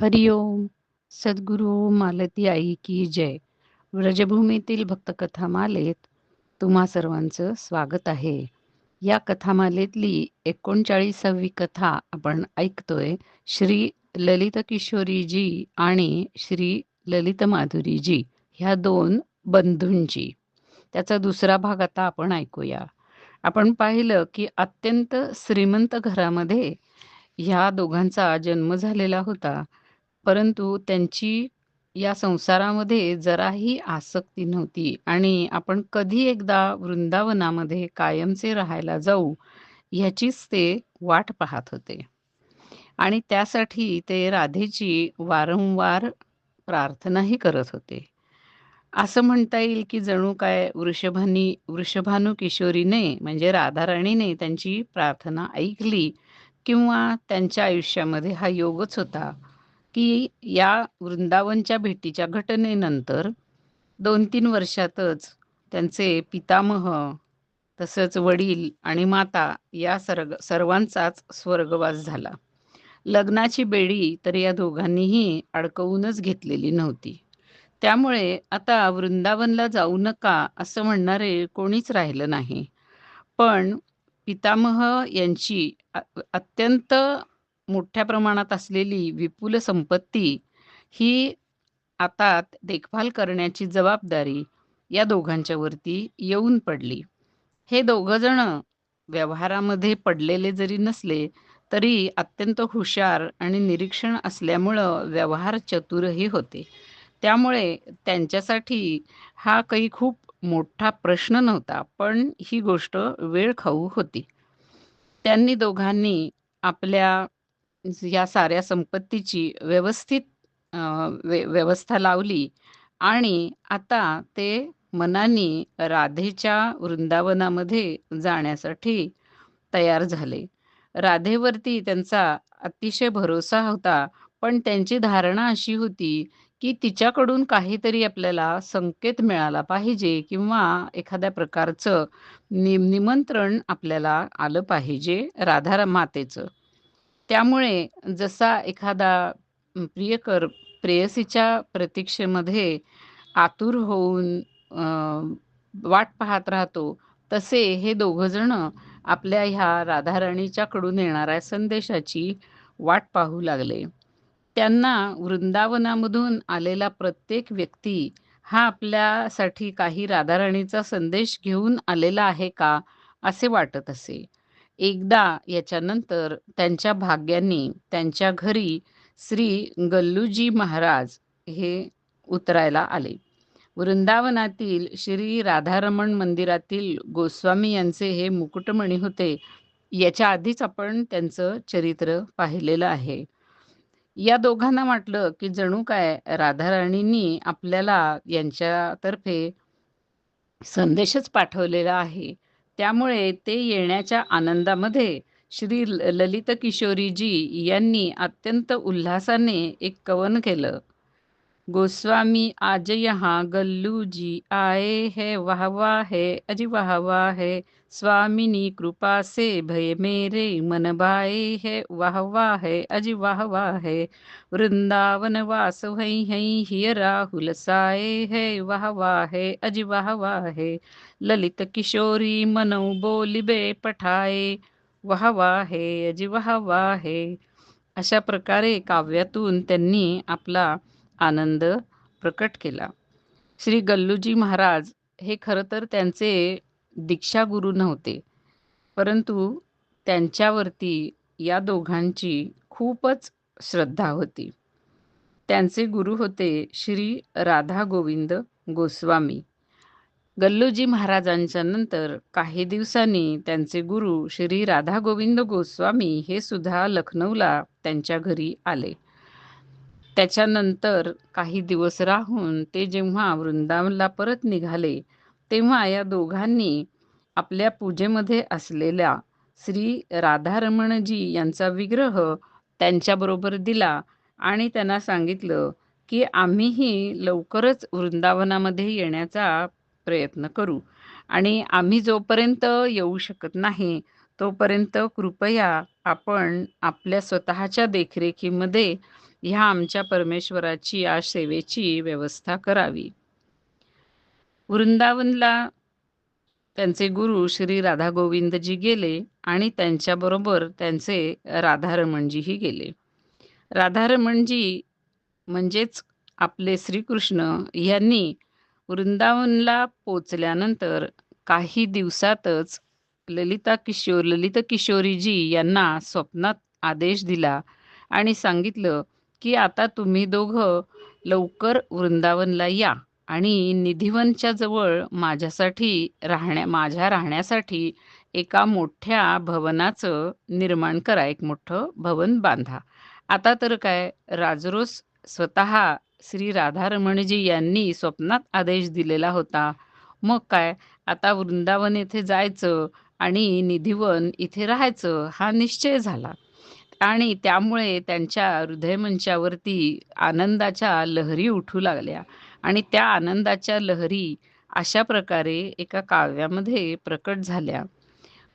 हरिओम सद्गुरू मालती आई की जय. व्रजभूमीतील भक्तकथामालेत तुम्हा सर्वांचं स्वागत आहे. या कथामालेतली एकोणचाळीसावी कथा आपण ऐकतोय श्री ललित किशोरीजी आणि श्री ललित माधुरीजी ह्या दोन बंधूंची. त्याचा दुसरा भाग आता आपण ऐकूया. आपण पाहिलं की अत्यंत श्रीमंत घरामध्ये ह्या दोघांचा जन्म झालेला होता. परंतु त्यांची या संसारामध्ये जराही आसक्ती नव्हती आणि आपण कधी एकदा वृंदावनामध्ये कायमचे राहायला जाऊ ह्याचीच ते वाट पाहत होते. आणि त्यासाठी ते राधेची वारंवार प्रार्थनाही करत होते. असं म्हणता येईल की जणू काय वृषभानी वृषभानू किशोरीने म्हणजे राधाराणीने त्यांची प्रार्थना ऐकली किंवा त्यांच्या आयुष्यामध्ये हा योगच होता. की या वृंदावनच्या भेटीच्या घटनेनंतर दोन तीन वर्षातच त्यांचे पितामह तसंच वडील आणि माता या सर्ग सर्वांचाच स्वर्गवास झाला. लग्नाची बेडी तर या दोघांनीही अडकवूनच घेतलेली नव्हती. त्यामुळे आता वृंदावनला जाऊ नका असं म्हणणारे कोणीच राहिलं नाही. पण पितामह यांची अत्यंत मोठ्या प्रमाणात असलेली विपुल संपत्ती ही आता देखभाल करण्याची जबाबदारी या दोघांच्या वरती येऊन पडली. हे जण व्यवहारामध्ये पडलेले जरी नसले तरी अत्यंत हुशार आणि निरीक्षण असल्यामुळं व्यवहार चतुरही होते. त्यामुळे त्यांच्यासाठी हा काही खूप मोठा प्रश्न नव्हता पण ही गोष्ट वेळ खाऊ होती. त्यांनी दोघांनी आपल्या या साऱ्या संपत्तीची व्यवस्थित व्यवस्था लावली आणि आता ते मनाने राधेच्या वृंदावनामध्ये जाण्यासाठी तयार झाले. राधेवरती त्यांचा अतिशय भरोसा होता पण त्यांची धारणा अशी होती की तिच्याकडून काहीतरी आपल्याला संकेत मिळाला पाहिजे किंवा एखाद्या प्रकारचं नि निमंत्रण आपल्याला आलं पाहिजे राधा मातेचं त्यामुळे जसा एखादा प्रियकर प्रेयसीच्या प्रतीक्षेमध्ये आतुर होऊन वाट पाहत राहतो तसे हे जण आपल्या ह्या राधाराणीच्याकडून येणाऱ्या संदेशाची वाट पाहू लागले. त्यांना वृंदावनामधून आलेला प्रत्येक व्यक्ती हा आपल्यासाठी काही राधाराणीचा संदेश घेऊन आलेला आहे का असे वाटत असे. एकदा याच्यानंतर त्यांच्या भाग्यांनी त्यांच्या घरी श्री गल्लूजी महाराज हे उतरायला आले. वृंदावनातील श्री राधारमण मंदिरातील गोस्वामी यांचे हे मुकुटमणी होते. याच्या आधीच आपण त्यांचं चरित्र पाहिलेलं आहे. या दोघांना वाटलं की जणू काय राधाराणींनी आपल्याला यांच्यातर्फे संदेशच पाठवलेला आहे. त्यामुळे ते येण्याच्या आनंदामध्ये श्री ललित किशोरीजी यांनी अत्यंत उल्हासाने एक कवन केलं. गोस्वामी आज यहाँ गल्लू जी आए है वाह वाह है अजी वाह वाह है। स्वामिनी कृपा से भय मेरे मन भाए है वाह वाह है अजी वाह वाह है। वृंदावन वास वही हई हिय राहुल साए है वाह वाह है अजी वाह वाह है। ललित किशोरी मनौ बोलिबे पठाए वाह वाह है अजी वाह वाह है। अशा प्रकारे काव्यातून त्यांनी आपला आनंद प्रकट केला. श्री गल्लूजी महाराज हे खरं तर त्यांचे दीक्षागुरू नव्हते. परंतु त्यांच्यावरती या दोघांची खूपच श्रद्धा होती. त्यांचे गुरु होते श्री राधा गोविंद गोस्वामी. गल्लूजी महाराजांच्या नंतर काही दिवसांनी त्यांचे गुरु श्री राधा गोविंद गोस्वामी हे सुद्धा लखनौला त्यांच्या घरी आले. त्याच्यानंतर काही दिवस राहून ते जेव्हा वृंदावनला परत निघाले तेव्हा या दोघांनी आपल्या पूजेमध्ये असलेल्या श्री राधारमणजी यांचा विग्रह त्यांच्याबरोबर दिला आणि त्यांना सांगितलं की आम्हीही लवकरच वृंदावनामध्ये येण्याचा प्रयत्न करू आणि आम्ही जोपर्यंत येऊ शकत नाही तोपर्यंत कृपया आपण आपल्या स्वतःच्या देखरेखीमध्ये ह्या आमच्या परमेश्वराची या सेवेची व्यवस्था करावी. वृंदावनला त्यांचे गुरु श्री राधा गोविंदजी गेले आणि त्यांच्याबरोबर त्यांचे राधारमणजीही गेले. राधारमणजी म्हणजेच आपले श्रीकृष्ण यांनी वृंदावनला पोचल्यानंतर काही दिवसातच ललिता किशोर ललित किशोरीजी यांना स्वप्नात आदेश दिला आणि सांगितलं की आता तुम्ही दोघं लवकर वृंदावनला या आणि निधिवनच्या जवळ माझ्यासाठी राहण्या माझ्या राहण्यासाठी एका मोठ्या भवनाचं निर्माण करा एक मोठं भवन बांधा. आता तर काय राजरोस स्वतः श्री राधारमणजी यांनी स्वप्नात आदेश दिलेला होता. मग काय आता वृंदावन येथे जायचं आणि निधिवन इथे राहायचं हा निश्चय झाला. आणि त्यामुळे त्यांच्या हृदयमंचावरती आनंदाच्या लहरी उठू लागल्या. आणि त्या आनंदाच्या लहरी अशा प्रकारे एका काव्यामध्ये प्रकट झाल्या.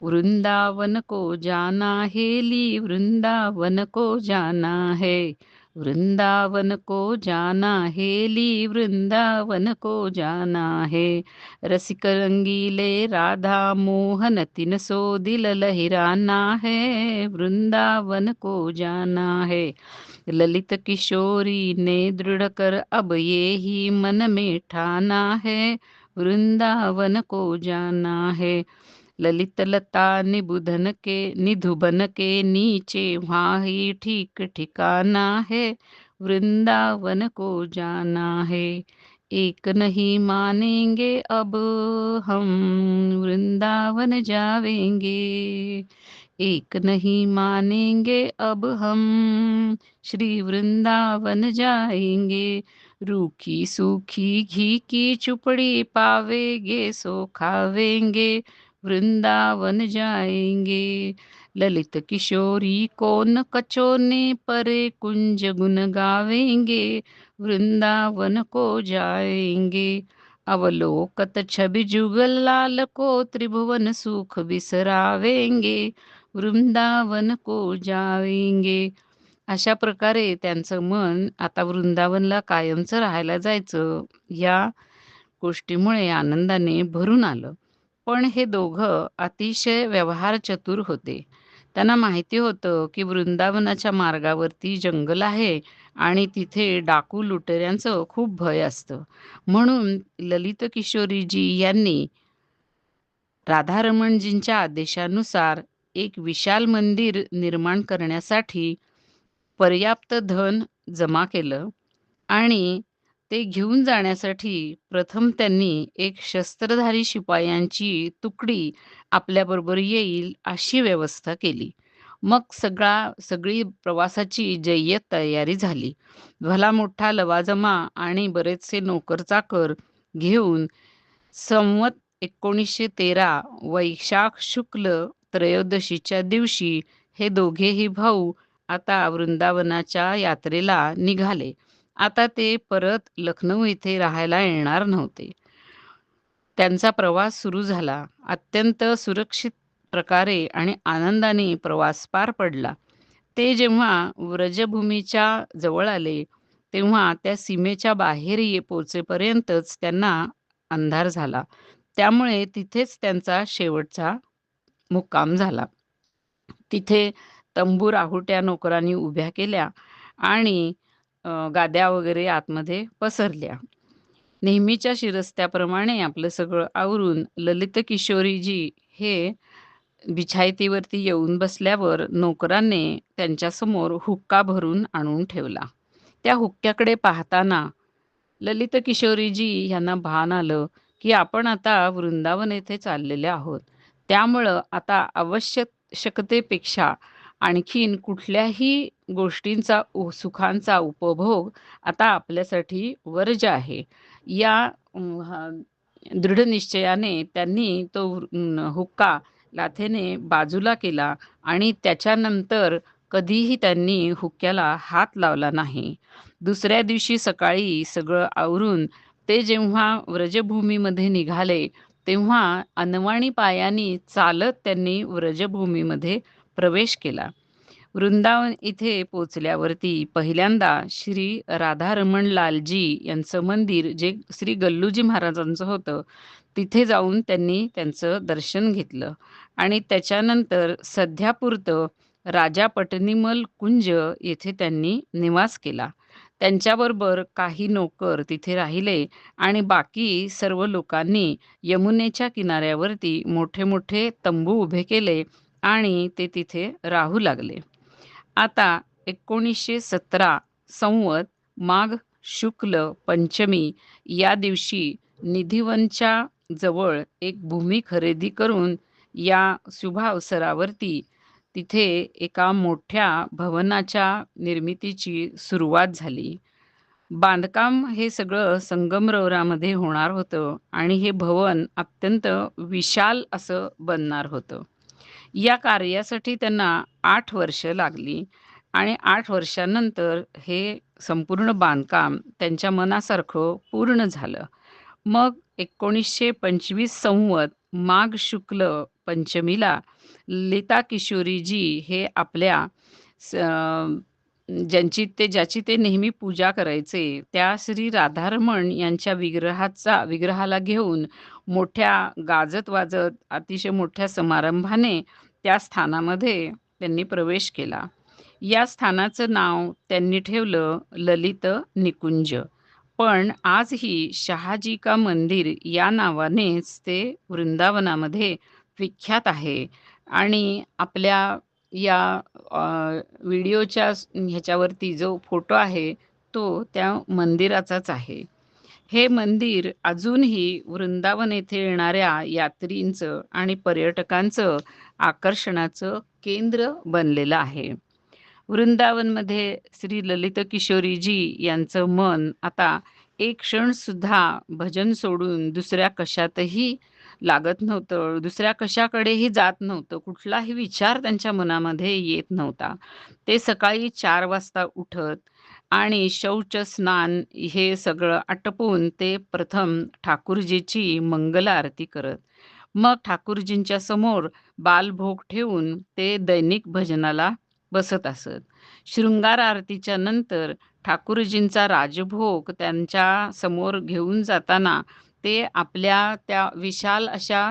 वृंदावन को जाना हेली वृंदावन को जाना है वृंदावन को जाना हेली वृंदावन को जाना है रसिक रंगीले राधा मोहन तिन सो दिल लहिराना है वृंदावन को जाना है ललित किशोरी ने दृढ़ कर अब ये ही मन में ठाना है वृंदावन को जाना है ललित लता निबुधन के, निधुबन के नीचे वहाँ ही ठीक ठिकाना है, वृंदावन को जाना है। एक नहीं मानेंगे अब हम, वृंदावन जावेंगे। एक नहीं मानेंगे अब हम, श्री वृंदावन जाएँगे। रूखी सूखी घी की चुपड़ी पावेंगे, सो खावेंगे। वृंदावन जाएंगे। ललित किशोरी कौन कचोने परे कुंज गुन गावेंगे। वृंदावन को जाएंगे। अवलोकत छवि जुगल लाल को त्रिभुवन सुख विसरावेंगे। वृंदावन को जावेंगे अशा प्रकारे त्यांचं मन आता वृंदावनला कायमचं राहायला जायचं. या गोष्टीमुळे आनंदाने भरून आलं. पण हे दोघं अतिशय व्यवहार चतुर होते. त्यांना माहिती होतं की वृंदावनाच्या मार्गावरती जंगल आहे आणि तिथे डाकू लुटेऱ्यांचं खूप भय असतं. म्हणून ललित किशोरीजी यांनी राधारमणजींच्या आदेशानुसार एक विशाल मंदिर निर्माण करण्यासाठी पर्याप्त धन जमा केलं आणि ते घेऊन जाण्यासाठी प्रथम त्यांनी एक शस्त्रधारी शिपायांची तुकडी आपल्याबरोबर येईल अशी व्यवस्था केली. मग सगळा सगळी प्रवासाची जय्यत तयारी झाली. भला मोठा लवाजमा आणि बरेचसे नोकरचाकर घेऊन संवत एकोणीसशे तेरा वैशाख शुक्ल त्रयोदशीच्या दिवशी हे दोघेही भाऊ आता वृंदावनाच्या यात्रेला निघाले. आता ते परत लखनौ इथे राहायला येणार नव्हते. त्यांचा प्रवास सुरू झाला. अत्यंत सुरक्षित प्रकारे आणि आनंदाने प्रवास पार पडला. ते जेव्हा व्रजभूमीच्या जवळ आले तेव्हा त्या सीमेच्या बाहेर ये पोचेपर्यंतच त्यांना अंधार झाला. त्यामुळे तिथेच त्यांचा शेवटचा मुक्काम झाला. तिथे तंबू राहुट्या नोकरांनी उभ्या केल्या आणि गाद्या वगैरे आतमध्ये पसरल्या. नेहमीच्या शिरस्त्याप्रमाणे आपलं सगळं आवरून ललित किशोरीजी हे बिछायतीवरती येऊन बसल्यावर नोकरांनी त्यांच्यासमोर हुक्का भरून आणून ठेवला. त्या हुक्क्याकडे पाहताना ललित किशोरीजी यांना भान आलं की आपण आता वृंदावन येथे चाललेले आहोत. त्यामुळं आता आवश्यकतेपेक्षा आणखीन कुठल्याही गोष्टींचा सुखांचा उपभोग आता आपल्यासाठी वर्ज आहे. या दृढ निश्चयाने त्यांनी तो हुक्का लाथेने बाजूला केला आणि त्याच्यानंतर कधीही त्यांनी हुक्क्याला हात लावला नाही. दुसऱ्या दिवशी सकाळी सगळं आवरून ते जेव्हा व्रजभूमीमध्ये निघाले तेव्हा अनवाणी पायांनी चालत त्यांनी व्रजभूमीमध्ये प्रवेश केला. वृंदावन इथे पोचल्यावरती पहिल्यांदा श्री राधारमण लालजी यांचं मंदिर जे श्री गल्लूजी महाराजांचं होतं तिथे जाऊन त्यांनी त्यांचं दर्शन घेतलं. आणि त्याच्यानंतर सध्यापुरतं राजा पटनिमल कुंज येथे त्यांनी निवास केला. त्यांच्याबरोबर काही नोकर तिथे राहिले आणि बाकी सर्व लोकांनी यमुनेच्या किनाऱ्यावरती मोठे मोठे तंबू उभे केले आणि ते तिथे राहू लागले. आता एकोणीसशे सतरा संवत माघ शुक्ल पंचमी या दिवशी निधिवनच्या जवळ एक भूमी खरेदी करून या शुभ अवसरावरती तिथे एका मोठ्या भवनाच्या निर्मितीची सुरुवात झाली. बांधकाम हे सगळं संगमरवरामध्ये होणार होतं आणि हे भवन अत्यंत विशाल असं बनणार होतं. या कार्यासाठी त्यांना आठ वर्ष लागली. आणि आठ वर्षानंतर हे संपूर्ण बांधकाम त्यांच्या मनासारखं पूर्ण झालं. मग एकोणीसशे पंचवीस संवत माघ शुक्ल पंचमीला लिता किशोरीजी हे आपल्या ज्यांची ते ज्याची ते नेहमी पूजा करायचे त्या श्री राधारमण यांच्या विग्रहाचा विग्रहाला घेऊन मोठ्या गाजत वाजत अतिशय मोठ्या समारंभाने त्या स्थानामध्ये त्यांनी प्रवेश केला. या स्थानाचं नाव त्यांनी ठेवलं ललित निकुंज. पण आजही शहाजी का मंदिर या नावानेच ते वृंदावनामध्ये विख्यात आहे आणि आपल्या या व्हिडिओच्या ह्याच्यावरती जो फोटो आहे तो त्या मंदिराचाच आहे. हे मंदिर अजूनही वृंदावन येथे येणाऱ्या यात्रींचं आणि पर्यटकांचं आकर्षणाचं केंद्र बनलेलं आहे. वृंदावनमध्ये श्री ललित किशोरीजी यांचं मन आता एक क्षण सुद्धा भजन सोडून दुसऱ्या कशातही लागत नव्हतं दुसऱ्या कशाकडेही जात नव्हतं कुठलाही विचार त्यांच्या मनामध्ये येत नव्हता. ते सकाळी चार वाजता उठत आणि शौच स्नान हे सगळं आटपून ते प्रथम ठाकूरजीची मंगल आरती करत. मग ठाकूरजींच्या समोर बालभोग ठेवून ते दैनिक भजनाला बसत असत. शृंगार आरतीच्या नंतर ठाकूरजींचा राजभोग त्यांच्यासमोर घेऊन जाताना ते आपल्या त्या विशाल अशा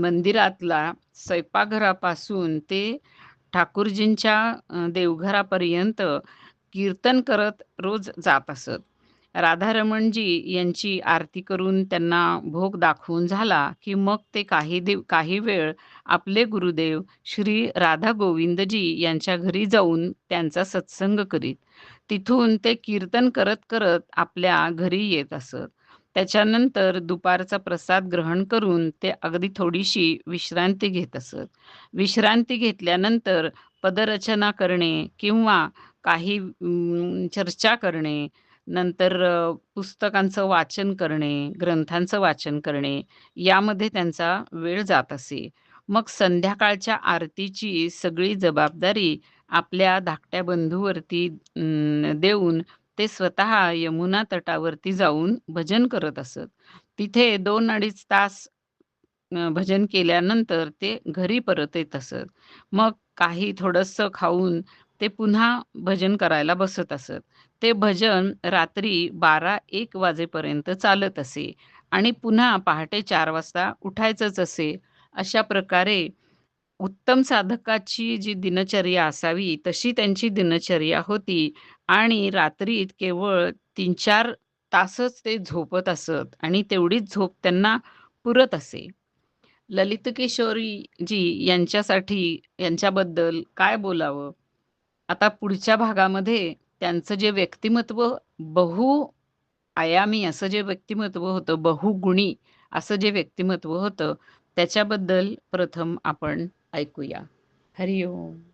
मंदिरातला स्वयंपाकघरापासून ते ठाकूरजींच्या देवघरापर्यंत कीर्तन करत रोज जात असत. राधारमणजी यांची आरती करून त्यांना भोग दाखवून झाला की मग ते काही देव काही वेळ आपले गुरुदेव श्री राधा गोविंदजी यांच्या घरी जाऊन त्यांचा सत्संग करीत. तिथून ते कीर्तन करत करत आपल्या घरी येत असत. त्याच्यानंतर दुपारचा प्रसाद ग्रहण करून ते अगदी थोडीशी विश्रांती घेत असत. विश्रांती घेतल्यानंतर पदरचना करणे किंवा काही चर्चा करणे नंतर पुस्तकांचं वाचन करणे ग्रंथांचं वाचन करणे यामध्ये त्यांचा वेळ जात असे. मग संध्याकाळच्या आरतीची सगळी जबाबदारी आपल्या धाकट्या बंधूवरती देऊन ते स्वतः यमुना तटावरती जाऊन भजन करत असत. तिथे दोन अडीच तास भजन केल्यानंतर ते घरी परत येत असत. मग काही थोडस खाऊन ते पुन्हा भजन करायला बसत असत. ते भजन रात्री बारा एक वाजेपर्यंत चालत असे आणि पुन्हा पहाटे चार वाजता उठायचंच असे. अशा प्रकारे उत्तम साधकाची जी दिनचर्या असावी तशी त्यांची दिनचर्या होती. आणि रात्रीत केवळ तीन चार तासच ते झोपत असत आणि तेवढीच झोप त्यांना पुरत असे. ललित किशोरी जी यांच्यासाठी यांच्याबद्दल काय बोलावं? आता पुढच्या भागामध्ये त्यांचं जे व्यक्तिमत्व बहु आयामी असं जे व्यक्तिमत्व होतं बहुगुणी असं जे व्यक्तिमत्व होतं त्याच्याबद्दल प्रथम आपण ऐकूया. हरिओम.